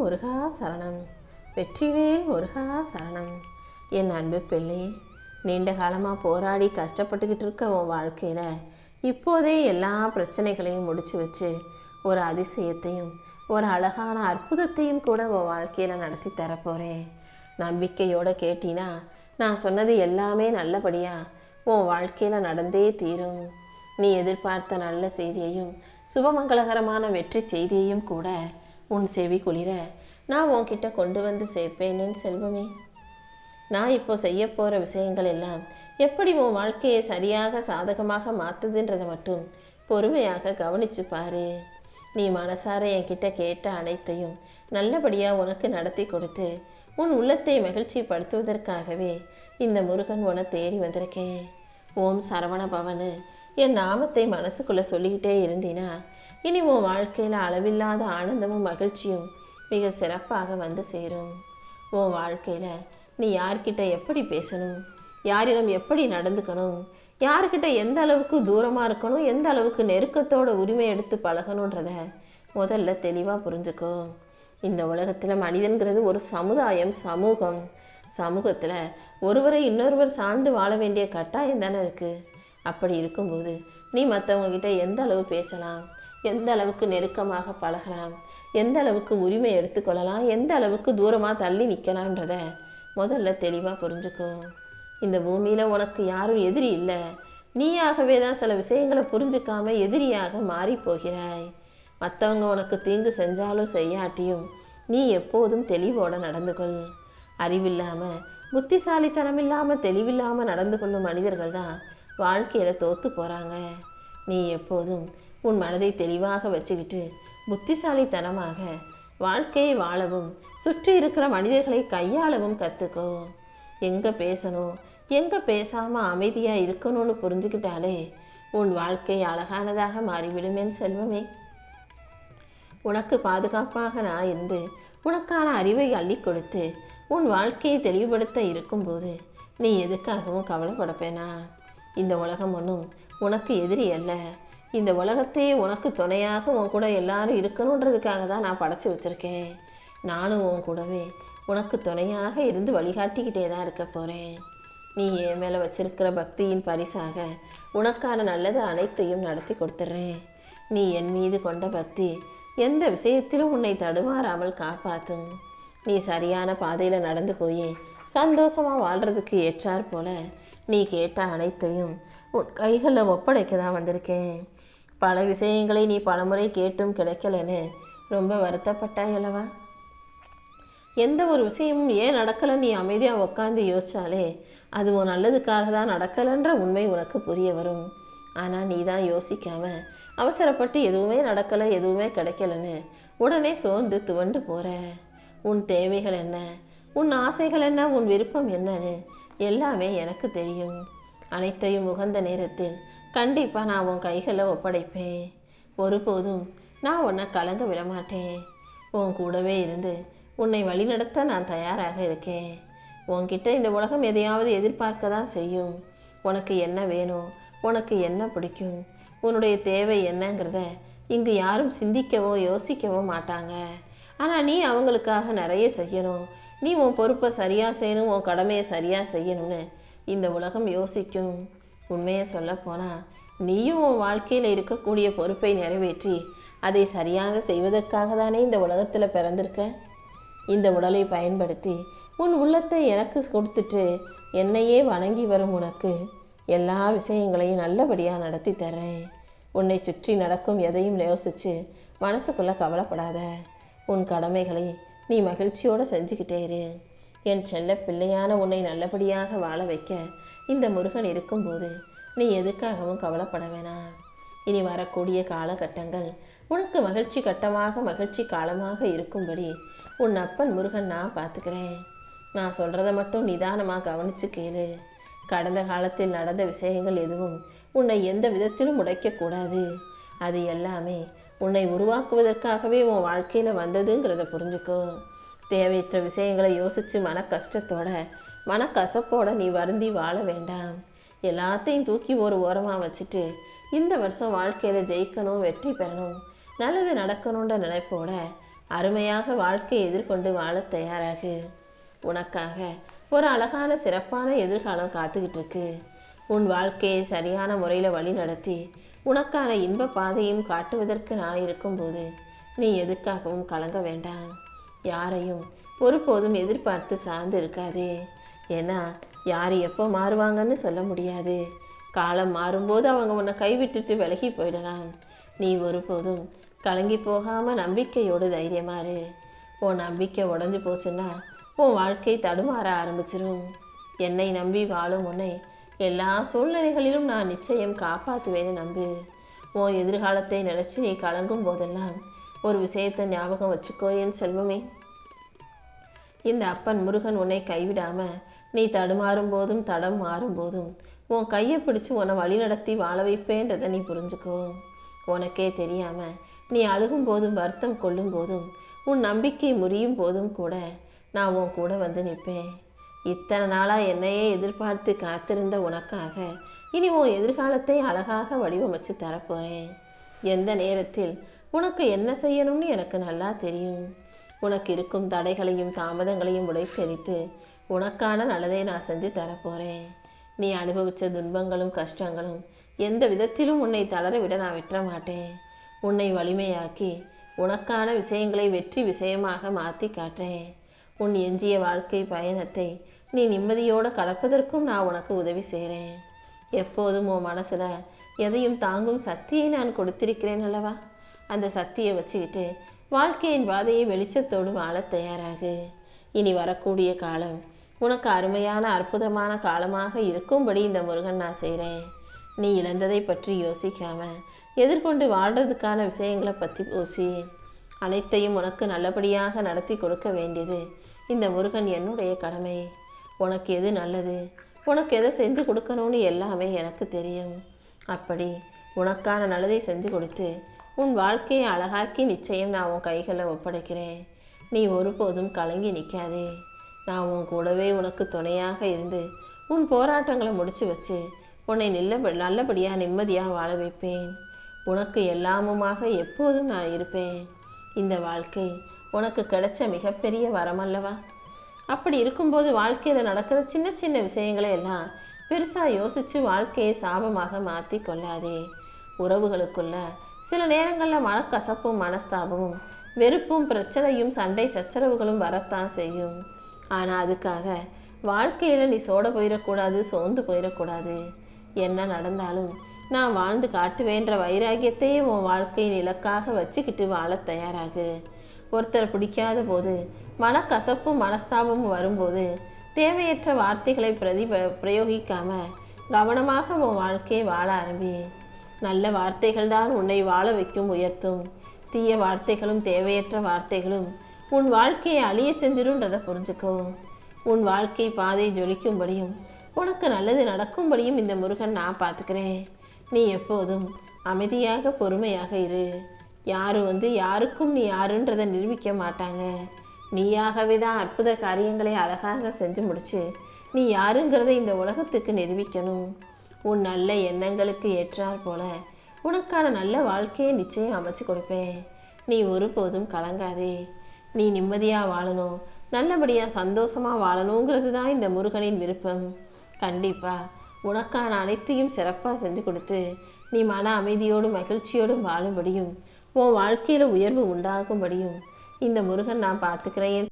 முருகா சரணம். வெற்றிவேல் முருகா சரணம். என் அன்பு பிள்ளை நீண்ட காலமாக போராடி கஷ்டப்பட்டுக்கிட்டு இருக்க உன் வாழ்க்கையில் இப்போதே எல்லா பிரச்சனைகளையும் முடிச்சு வச்சு ஒரு அதிசயத்தையும் ஒரு அழகான அற்புதத்தையும் கூட உன் வாழ்க்கையில் நடத்தி தரப்போகிறேன் நம்பிக்கையோட கேட்டினா நான் சொன்னது எல்லாமே நல்லபடியாக உன் வாழ்க்கையில் நடந்தே தீரும். நீ எதிர்பார்த்த நல்ல செய்தியையும் சுபமங்களகரமான வெற்றி செய்தியையும் கூட உன் செவி குளிர நான் உன்கிட்ட கொண்டு வந்து சேர்ப்பேனேன் செல்வமே. நான் இப்போ செய்ய போகிற விஷயங்கள் எல்லாம் எப்படி உன் வாழ்க்கையை சரியாக சாதகமாக மாற்றுதுன்றதை மட்டும் பொறுமையாக கவனிச்சு பாரு. நீ மனசார என்கிட்ட கேட்ட அனைத்தையும் நல்லபடியாக உனக்கு நடத்தி கொடுத்து உன் உள்ளத்தை மகிழ்ச்சிப்படுத்துவதற்காகவே இந்த முருகன் உன தேடி வந்திருக்கேன் ஓம் சரவண பவனு. என் நாமத்தை மனசுக்குள்ளே சொல்லிக்கிட்டே இருந்தீனா இனி உன் வாழ்க்கையில் அளவில்லாத ஆனந்தமும் மகிழ்ச்சியும் மிக சிறப்பாக வந்து சேரும். உன் வாழ்க்கையில் நீ யார்கிட்ட எப்படி பேசணும்? யாரிடம் எப்படி நடந்துக்கணும்? யார்கிட்ட எந்த அளவுக்கு தூரமாக இருக்கணும்? எந்த அளவுக்கு நெருக்கத்தோட உரிமை எடுத்து பழகணுன்றத முதல்ல தெளிவாக புரிஞ்சுக்கோ. இந்த உலகத்தில் மனிதன்கிறது ஒரு சமுதாயம் சமூகம். சமூகத்தில் ஒருவரை இன்னொருவர் சார்ந்து வாழ வேண்டிய கட்டாயம் தானே இருக்குது அப்படி இருக்கும்போது நீ மற்றவங்க கிட்ட எந்த அளவு பேசலாம்? எந்த அளவுக்கு நெருக்கமாக பழகலாம்? எந்த அளவுக்கு உரிமை எடுத்துக்கொள்ளலாம் எந்த அளவுக்கு தூரமாக தள்ளி நிற்கலான்றத முதல்ல தெளிவாக புரிஞ்சுக்கோ. இந்த பூமியில் உனக்கு யாரும் எதிரி இல்லை. நீயாகவே தான் சில விஷயங்களை புரிஞ்சுக்காம எதிரியாக மாறி போகிறாய். மற்றவங்க உனக்கு தீங்கு செஞ்சாலும் செய்யாட்டியும் நீ எப்போதும் தெளிவோட நடந்து கொள். அறிவில்லாமல் புத்திசாலித்தனம் இல்லாமல் தெளிவில்லாமல் நடந்து கொள்ளும் மனிதர்கள் தான் வாழ்க்கையில் தோற்று போகிறாங்க நீ எப்போதும் உன் மனதை தெளிவாக வச்சுக்கிட்டு புத்திசாலித்தனமாக வாழ்க்கையை வாழவும் சுற்றி இருக்கிற மனிதர்களை கையாளவும் கற்றுக்கோ எங்கே பேசணும் எங்கே பேசாமல் அமைதியாக இருக்கணும்னு புரிஞ்சுக்கிட்டாலே உன் வாழ்க்கை அழகானதாக மாறிவிடுமேன் செல்வமே. உனக்கு பாதுகாப்பாக நான் இருந்து உனக்கான அறிவை அள்ளி கொடுத்து உன் வாழ்க்கையை தெளிவுபடுத்த இருக்கும்போது நீ எதுக்காகவும் கவலைப்படப்பேனா இந்த உலகம் ஒன்றும் உனக்கு எதிரி அல்ல. இந்த உலகத்தையே உனக்கு துணையாக உன் கூட எல்லாரும் இருக்கணுன்றதுக்காக தான் நான் படைச்சி வச்சுருக்கேன். நானும் உன் கூடவே உனக்கு துணையாக இருந்து வழிகாட்டிக்கிட்டே தான் இருக்க போகிறேன் நீ என் மேலே வச்சிருக்கிற பக்தியின் பரிசாக உனக்கான நல்லது அனைத்தையும் நடத்தி கொடுத்துட்றேன். நீ என் மீது கொண்ட பக்தி எந்த விஷயத்திலும் உன்னை தடுமாறாமல் காப்பாற்றும் நீ சரியான பாதையில் நடந்து போய் சந்தோஷமாக வாழ்கிறதுக்கு ஏற்றாற் போல நீ கேட்ட அனைத்தையும் உன் கைகளில் ஒப்படைக்க தான் வந்திருக்கேன். பல விஷயங்களை நீ பலமுறை கேட்டும் கிடைக்கலன்னு ரொம்ப வருத்தப்பட்டாய் அல்லவா? எந்த ஒரு விஷயமும் ஏன் நடக்கலை? நீ அமைதியாக உட்காந்து யோசிச்சாலே அது உன் நல்லதுக்காக தான் நடக்கலைன்ற உண்மை உனக்கு புரிய வரும். ஆனால் நீ தான் யோசிக்காம அவசரப்பட்டு எதுவுமே நடக்கலை எதுவுமே கிடைக்கலன்னு உடனே சோர்ந்து துவண்டு போகிற உன் தேவைகள் என்ன? உன் ஆசைகள் என்ன? உன் விருப்பம் என்னன்னு எல்லாமே எனக்கு தெரியும். அனைத்தையும் உகந்த நேரத்தில் கண்டிப்பாக நான் உன் கைகளை ஒப்படைப்பேன். ஒருபோதும் நான் உன்னை கலங்க விடமாட்டேன். உன் கூடவே இருந்து உன்னை வழிநடத்த நான் தயாராக இருக்கேன். உன்கிட்ட இந்த உலகம் எதையாவது எதிர்பார்க்க தான் செய்யும். உனக்கு என்ன வேணும்? உனக்கு என்ன பிடிக்கும்? உன்னுடைய தேவை என்னங்கிறத இங்கு யாரும் சிந்திக்கவோ யோசிக்கவோ மாட்டாங்க. ஆனால் நீ அவங்களுக்காக நிறைய செய்யணும். நீ உன் பொறுப்பை சரியாக செய்யணும் உன் கடமையை சரியாக செய்யணும்னு இந்த உலகம் யோசிக்கும். உண்மையை சொல்லப்போனால் நீயும் உன் வாழ்க்கையில் இருக்கக்கூடிய பொறுப்பை நிறைவேற்றி அதை சரியாக செய்வதற்காக தானே இந்த உலகத்தில் பிறந்திருக்க? இந்த உடலை பயன்படுத்தி உன் உள்ளத்தை எனக்கு கொடுத்துட்டு என்னையே வணங்கி வரும் உனக்கு எல்லா விஷயங்களையும் நல்லபடியாக நடத்தி தர்றேன் உன்னை சுற்றி நடக்கும் எதையும் யோசிச்சு மனசுக்குள்ளே கவலைப்படாத. உன் கடமைகளை நீ மகிழ்ச்சியோடு செஞ்சுக்கிட்டே இரு. என் செல்ல பிள்ளையான உன்னை நல்லபடியாக வாழ வைக்க இந்த முருகன் இருக்கும்போது நீ எதுக்காகவும் கவலைப்பட வேணாம். இனி வரக்கூடிய காலகட்டங்கள் உனக்கு மகிழ்ச்சி கட்டமாக மகிழ்ச்சி காலமாக இருக்கும்படி உன் அப்பன் முருகன் நான் பார்த்துக்கிறேன். நான் சொல்கிறத மட்டும் நிதானமாக கவனித்து கேளு. கடந்த காலத்தில் நடந்த விஷயங்கள் எதுவும் உன்னை எந்த விதத்திலும் உடைக்கக்கூடாது. அது எல்லாமே உன்னை உருவாக்குவதற்காகவே உன் வாழ்க்கையில் வந்ததுங்கிறத புரிஞ்சுக்கோ. தேவையற்ற விஷயங்களை யோசித்து மன கஷ்டத்தோட மனக்கசப்போட நீ வருந்தி வாழ வேண்டாம். எல்லாத்தையும் தூக்கி ஒரு ஓரமாக வச்சுட்டு இந்த வருஷம் வாழ்க்கையில் ஜெயிக்கணும் வெற்றி பெறணும் நல்லது நடக்கணுன்ற நினைப்போட அருமையாக வாழ்க்கையை எதிர்கொண்டு வாழ தயாராகு. உனக்காக ஒரு அழகான சிறப்பான எதிர்காலம் காத்துக்கிட்டு இருக்கு உன் வாழ்க்கையை சரியான முறையில் வழி நடத்தி உனக்கான இன்ப பாதையும் காட்டுவதற்கு நான் இருக்கும்போது நீ எதுக்காகவும் கலங்க வேண்டாம். யாரையும் ஒருபோதும் எதிர்பார்த்து சார்ந்து இருக்காதே. ஏன்னா யார் எப்போ மாறுவாங்கன்னு சொல்ல முடியாது. காலம் மாறும்போது அவங்க உன்னை கைவிட்டுட்டு விலகி போயிடலாம். நீ ஒருபோதும் கலங்கி போகாமல் நம்பிக்கையோடு தைரியமாரு உன் நம்பிக்கை உடஞ்சி போச்சுன்னா உன் வாழ்க்கை தடுமாற ஆரம்பிச்சிரும். என்னை நம்பி வாழும் உன்னை எல்லா சூழ்நிலைகளிலும் நான் நிச்சயம் காப்பாற்றுவேன்னு நம்பு. உன் எதிர்காலத்தை நினச்சி நீ கலங்கும் போதெல்லாம் ஒரு விஷயத்தை ஞாபகம் வச்சுக்கோ என் செல்வமே. இந்த அப்பன் முருகன் உன்னை கைவிடாமல் நீ தடுமாறும் போதும் தடம் மாறும் போதும். உன் கையை பிடிச்சு உன்னை வழிநடத்தி வாழ வைப்பேன்றதை நீ புரிஞ்சுக்கோ. உனக்கே தெரியாம நீ அழுகும் போதும் வருத்தம் கொள்ளும் போதும் உன் நம்பிக்கை முறியும் போதும் கூட நான் உன் கூட வந்து நிற்பேன். இத்தனை நாளாக என்னையே எதிர்பார்த்து காத்திருந்த உனக்காக இனி உன் எதிர்காலத்தை அழகாக வடிவமைச்சு தரப்போகிறேன் எந்த நேரத்தில் உனக்கு என்ன செய்யணும்னு எனக்கு நல்லா தெரியும். உனக்கு இருக்கும் தடைகளையும் தாமதங்களையும் உடைத்தெறித்து உனக்கான நல்லதை நான் செஞ்சு தரப்போகிறேன் நீ அனுபவித்த துன்பங்களும் கஷ்டங்களும் எந்த விதத்திலும் உன்னை தளர விட நான் விட்டுற மாட்டேன் உன்னை வலிமையாக்கி உனக்கான விஷயங்களை வெற்றி விஷயமாக மாற்றி காட்டுறேன். உன் எஞ்சிய வாழ்க்கை பயணத்தை நீ நிம்மதியோடு கலப்பதற்கும் நான் உனக்கு உதவி செய்கிறேன் எப்போதும் உன் மனசில் எதையும் தாங்கும் சக்தியை நான் கொடுத்திருக்கிறேன் அல்லவா? அந்த சக்தியை வச்சுக்கிட்டு வாழ்க்கையின் பாதையை வெளிச்சத்தோடு வாழ தயாராகு. இனி வரக்கூடிய காலம் உனக்கு அருமையான அற்புதமான காலமாக இருக்கும்படி இந்த முருகன் நான் செய்கிறேன் நீ இழந்ததை பற்றி யோசிக்காம எதிர்கொண்டு வாழ்றதுக்கான விஷயங்களை பற்றி யோசி. அனைத்தையும் உனக்கு நல்லபடியாக நடத்தி கொடுக்க வேண்டியது இந்த முருகன் என்னுடைய கடமை. உனக்கு எது நல்லது? உனக்கு எதை செஞ்சு கொடுக்கணும்னு எல்லாமே எனக்கு தெரியும். அப்படி உனக்கான நல்லதை செஞ்சு கொடுத்து உன் வாழ்க்கையை அழகாக்கி நிச்சயம் நான் உன் கைகளில் ஒப்படைக்கிறேன். நீ ஒருபோதும் கலங்கி நிற்காதே நான் உன் கூடவே உனக்கு துணையாக இருந்து உன் போராட்டங்களை முடிச்சு வச்சு உன்னை நல்ல நல்லபடியாக நிம்மதியாக வாழ வைப்பேன். உனக்கு எல்லாமுமாக எப்போதும் நான் இருப்பேன். இந்த வாழ்க்கை உனக்கு கிடைச்ச மிகப்பெரிய வரமல்லவா? அப்படி இருக்கும்போது வாழ்க்கையில் நடக்கிற சின்ன சின்ன விஷயங்களை எல்லாம் பெருசாக யோசித்து வாழ்க்கையை சாபமாக மாற்றி கொள்ளாதே. உறவுகளுக்குள்ள சில நேரங்களில் மனக்கசப்பும் மனஸ்தாபமும் வெறுப்பும் பிரச்சனையும் சண்டை சச்சரவுகளும் வரத்தான் செய்யும். ஆனால் அதுக்காக வாழ்க்கையில் நீ சோட போயிடக்கூடாது சோர்ந்து போயிடக்கூடாது என்ன நடந்தாலும் நான் வாழ்ந்து காட்டுவேன்ற வைராகியத்தையே உன் வாழ்க்கையின் இலக்காக வச்சுக்கிட்டு வாழத் தயாராகு. ஒருத்தர் பிடிக்காத போது மனக்கசப்பும் மனஸ்தாபமும் வரும்போது தேவையற்ற வார்த்தைகளை பிரதி பிரயோகிக்காம கவனமாக உன் வாழ்க்கையை வாழ ஆரம்பி. நல்ல வார்த்தைகள் தான் உன்னை வாழ வைக்கும் உயர்த்தும். தீய வார்த்தைகளும் தேவையற்ற வார்த்தைகளும் உன் வாழ்க்கையை அழிய செஞ்சிருன்றதை புரிஞ்சுக்கோ. உன் வாழ்க்கை பாதை ஜொலிக்கும்படியும் உனக்கு நல்லது நடக்கும்படியும் இந்த முருகன் நான் பார்த்துக்கிறேன். நீ எப்போதும் அமைதியாக பொறுமையாக இரு. யாரும் வந்து யாருக்கும் நீ யாருன்றதை நிரூபிக்க மாட்டாங்க. நீயாகவே தான் அற்புத காரியங்களை அழகாக செஞ்சு முடிச்சு நீ யாருங்கிறத இந்த உலகத்துக்கு நிரூபிக்கணும். உன் நல்ல எண்ணங்களுக்கு ஏற்றாற் போல உனக்கான நல்ல வாழ்க்கையை நிச்சயம் அமைச்சு கொடுப்பேன். நீ ஒருபோதும் கலங்காதே. நீ நிம்மதியாக வாழணும். நல்லபடியாக சந்தோஷமாக வாழணுங்கிறது தான் இந்த முருகனின் விருப்பம். கண்டிப்பாக உனக்கான அனைத்தையும் சிறப்பாக செஞ்சு கொடுத்து நீ மன அமைதியோடும் மகிழ்ச்சியோடும் வாழும்படியும் உன் வாழ்க்கையில் உயர்வு உண்டாகும்படியும் இந்த முருகன் நான் பார்த்துக்கிறேன்.